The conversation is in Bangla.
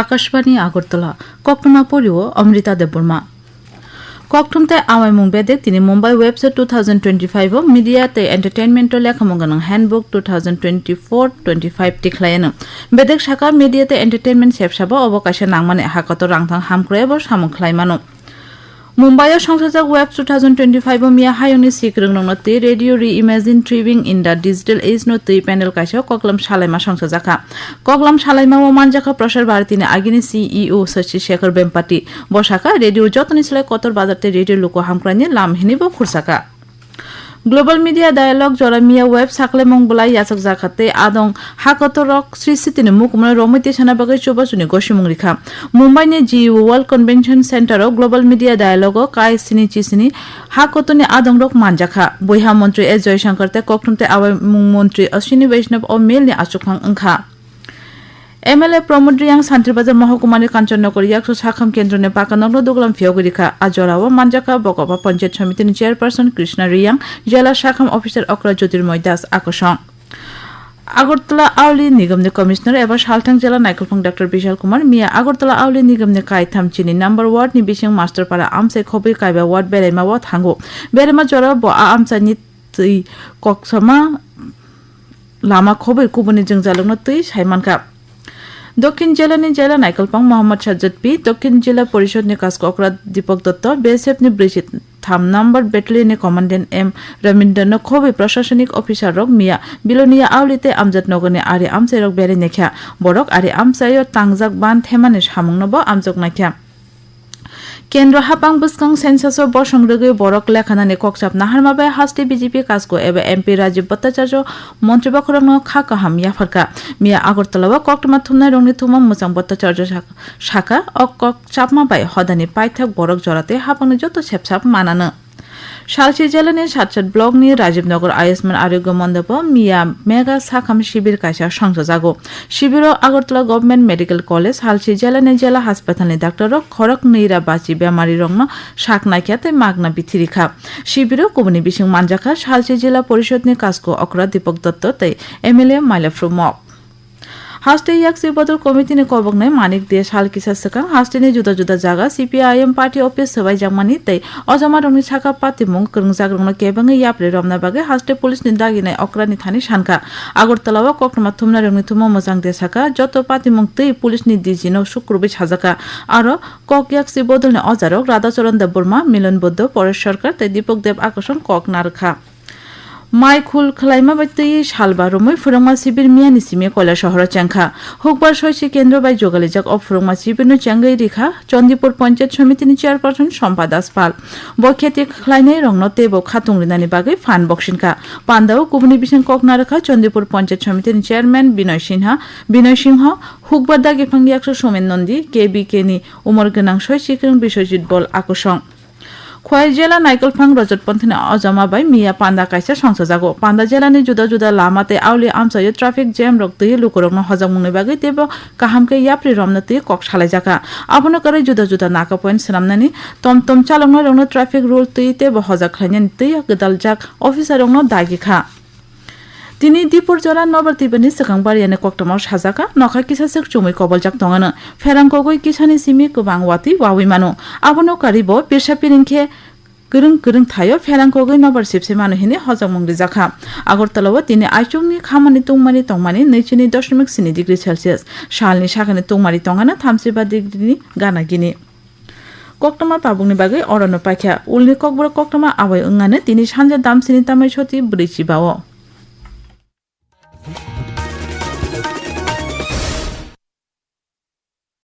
আকাশবাণী, আগরতলা। কক্টমা পরিও অমৃতা দেববর্মা। কক্টমতে আওয়াই মুং বেদে তিনি Mumbai website two thousand twenty five মিডিয়াতে এন্টারটেনমেন্টর লেখা Mangan handbook two thousand twenty four twenty five টিখলায়ন বেদেক শাখা, মিডিয়াতে এন্টারটেনমেন্ট সেবসাবো অবকাশে নাংমানে হাকত রাংথাং খ্লাইমানো মুম্বাইও সংসদক web two thousand twenty five মিয়া হায়নি সিক্রং নতি radio reimagine thriving in the digital age no তি প্যানেল কাছে ককলাম সালাইমা সংসজাকা ককলাম সালাইমা ও মানজাকা প্রসার ভারতীনে আগিনি সিইও শশী শেখর বেম্পাটি। বসাকা রেডিও যতনি সিলাই কতর বাজারতে রেডিও লোক হামক্রানি লামহিনী ব খুরসাকা গ্লোবাল মিডিয়া ডায়ালগ জরা মিয়া ওয়েব সাকলে মংবলা ইয়াসক জাকাতে আদং হাকত রক সৃষ্টিনে মুকুমনে রমিতে সানা বাগৈ চবাচুনি গসিমুং রিখা মুম্বাইনি জি ওয়ার্ল্ড কনভেনশন সেন্টারও গ্লোবাল মিডিয়া ডায়ালগ কাই সিনি চিসিনি হাকতনি আদং রক মানজাখা বৈহা মন্ত্রী এস জয়শঙ্করতে কক্রমতে মুং মন্ত্রী অশ্বিনী বৈষ্ণব ও মেলনি আচুকফাং ওংখা এমএলএ প্রমোদ রিয়াং শান্তিবাজার মহকুমানি কাঞ্চননগর ইয়াকশো শাখাম কেন্দ্রনে পাকানগ্ন দুগলাম ফিয়গরিখা আজরাও মানজাকা বকবা পঞ্চায়েত সমিতির চেয়ারপারসন কৃষ্ণা রিয়াং জেলা শাখাম অফিসার অকরা জ্যোতির্ময় দাস আকর্ষণ আগরতলা আউলি নিগমনি কমিশনার এবার সালথাং জেলা নাইকলফং ডক্টর বিশাল কুমার মিয়া আগরতলা আউলি নিগমনি কাইথাম চিনি নাম্বার ওয়ার্ড নি বিশিং মাস্টারপাড়া আমসে খবি কাইবা ওয়ার্ড বেরেমা ওয়া থাঙ্গো বেরেমা জরা ব আমসা নি তৈ ককসমা লামা খবর কুবনি जों জালংনা তৈ সাইমানকা দক্ষিণ জেলানি জেলা নাইকলপাং মোহাম্মদ সাজ্জাদ পি, দক্ষিণ জেলা পরিষদনি কাসককরা দীপক দত্ত বিএসএফনি ব্রিজিত থাম নাম্বার, ব্যাটালিয়নে কমান্ডেন্ট এম রবীন্দ্রন খবি প্রশাসনিক অফিসার রক মিয়া, বিলনিয়া আউলিতে আমজাদ নগনে আরে আমসাই রক বেড়ে নেখ্যা বরক আরে আমসাইও তাংজাক বান থেমানে সামংনব আমজক নাখ্যা কেন্দ্র হাপাং বুসকাং সেন্সাসর বসংরগে বরক লেখানানি ককচাপ নাহারমাবাই হাস্তে বিজেপি কাজকো এবে এমপি রাজীব ভট্টাচার্য মন্ত্রী বখরং খা কাহাম ইয়াফারকা মিয়া আগরতলাও কক্টমা থুমনাই রংনি থুমা মোচাং ভট্টাচার্য শাখা অক কক চাপমাবাই হদানি পাইথাক বরক জরাতে হাপাংনি যত সেপসাপ মানানো। শালচি জেলানি সাতসাত ব্লকনি রাজীবনগর আয়ুষ্মান আরোগ্য মণ্ডপ মিয়া মেগা সাখাম শিবির কাইসা সংসজাগো শিবির আগরতলা গভর্নমেন্ট মেডিকেল কলেজ হালচি জেলানি জেলা হাসপাতালনি ডাক্তার খরক নৈরা বাচি বেমারি রং শাক নাইকিয়াতে মাগনা বিথিরিখা শিবির কুবনি বিসিং মানজাখা শালচি জেলা পরিষদনি কাজকো অকরা দীপক দত্ত তাই এমএলএ মাইলাফ্রু মক হাস্টে ইয়াক সিরপদর હાસ્ટે યાક સે બદલ કોમિતીને કોબગને માનિક દે શાલકી સાસકા હાસ્ટેને জুদা જુદા જાગા સીપીઆઈએમ પાર્ટી ઓફિસ સવાઈ જાગમાની તઈ অজমার অগ্নি ছাকা পাতি মুং কৃংজাগ রং কেবাঙ্গে ইয়াপরে রমনাবাগে হাস্টে পুলিশ নি নাই, অক্রানি থানি সানকা আগরতলা ও কক্রমা থুমনা রংনি থুমো মজাং দে সাকা যত পাতি মুং তৈ পুলিশ নি দিজিনো শুক্রবে সাজাকা আর কক ইয়াকসি বদলনে অজারক, রাধাচরণ দেব বর্মা, মিলন বৌদ্ধ, পরেশ সরকার তাই দীপক দেব আকর্ষণ কক নারখা। মাইখুল খালাইমা বাইতই সালবা রমৈ ফুরংমা শিবির মিয়ানি সিমে কয়লা শহর চেংখা হুকবার শৈশী কেন্দ্র বাই যোগালে যাক অ ফুরংমা শিবির চেঙ্গাই রেখা, চন্দিপুর পঞ্চায়েত সমিতিনি চেয়ারপারসন সম্পা দাস পাল। বখ্যাতি খালাইনাই রংন তেব খাতুং রিনানি বাগৈ ফান বক্সিনকা পান্দাও কুবনি বিসেন কক নারেখা, চন্দিপুর পঞ্চায়েত সমিতিনি চেয়ারম্যান বিনয় সিনহা। বিনয় সিংহ হুকবার দাগে ফাঙ্গি একশো সোমেন নন্দী, কে বি কেনি উমর গোনাং, শৈশী বিশ্বজিৎ বল আকর্ষণ। খোয়াই জেলা নাইকলফাং রজতপন্থী অজমাবাই মিয়া পান্ডা কাইসা সংসজাগো পান্ডা জেলানি जुदा जुदा लामाते आउले आमसायो ट्राफिक जैम रक्तै लुकरंग हजामुंनि बागै तेबो काहामके याप्रि रमनति कक सालायजाका आबनो करे जुदा जुदा नाका पॉइंट सनामनानि तम तम चालंग रंग ट्राफिक रुल तै तेबो हजा खायनि तै Gadal tini dipur jora nobar tibani sikangbar yane koktomar sajaka nokha kisa sik chumui koboljak tongana ferang kogoi kisani simi kubang wati wawi manu abono karibo pirsa piringkhe গরং গরং থায়ো ফেরাং কগৈ নবর সিপসে মানু হিনে হজম মুংরি জাখা আগরতলাও তিনি আইচুংনি খামানি তুংমানি তংমানি নৈচুনি দশমিক সিনি ডিগ্রি সেলসিয়াস শালনি সাখানি তুংমানি তঙানা থামসিবা ডিগ্রিনি গানা গিনি কক্টমা পাবুংনি বাগৈ অরণ্য পাখিয়া উল্নি ককবর কক্টমা আবাই ওঙ্গানে তিনি সানজা দামসিনি তামাই সতি ব্রিচি বাও